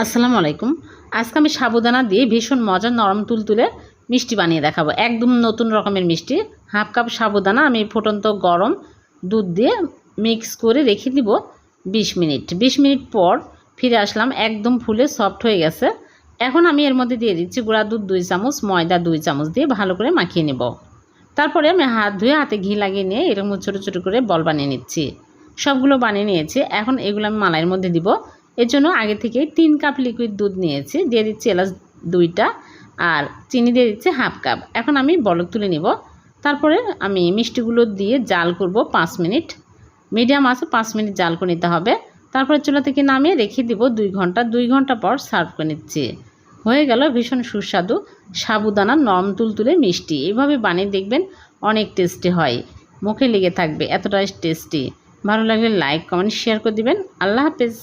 আসসালামু আলাইকুম। আজকে আমি সাবুদানা দিয়ে ভীষণ মজার নরম তুলতুলে মিষ্টি বানিয়ে দেখাবো। একদম নতুন রকমের মিষ্টি। হাফ কাপ সাবুদানা আমি ফুটন্ত গরম দুধ দিয়ে মিক্স করে রেখে দিব বিশ মিনিট। বিশ মিনিট পর ফিরে আসলাম, একদম ফুলে সফট হয়ে গেছে। এখন আমি এর মধ্যে দিয়ে দিচ্ছি গুঁড়া দুধ দুই চামচ, ময়দা দুই চামচ দিয়ে ভালো করে মাখিয়ে নেব। তারপরে আমি হাত ধুয়ে হাতে ঘি লাগিয়ে নিয়ে এরকম ছোটো ছোটো করে বল বানিয়ে নিচ্ছি। সবগুলো বানিয়ে নিয়েছি। এখন এগুলো আমি মালাইয়ের মধ্যে দিব। এর জন্য আগে থেকে তিন কাপ লিকুইড দুধ নিয়েছি। দিয়ে দিচ্ছি এলাচ দুইটা আর চিনি দিয়ে দিচ্ছি হাফ কাপ। এখন আমি বলক তুলে নিব। তারপরে আমি মিষ্টিগুলো দিয়ে জাল করব পাঁচ মিনিট। মিডিয়াম আছে, পাঁচ মিনিট জাল করে নিতে হবে। তারপরে চুলা থেকে নামিয়ে রেখে দিব দুই ঘণ্টা। দুই ঘণ্টা পর সার্ভ করে নিচ্ছি। হয়ে গেল ভীষণ সুস্বাদু সাবুদানা নরম তুলতুলে মিষ্টি। এইভাবে বানিয়ে দেখবেন অনেক টেস্টি হয়। মুখে লেগে থাকবে, এতটাই টেস্টি। ভালো লাগলে লাইক, কমেন্ট শেয়ার করে দিবেন। আল্লাহ হাফেজ।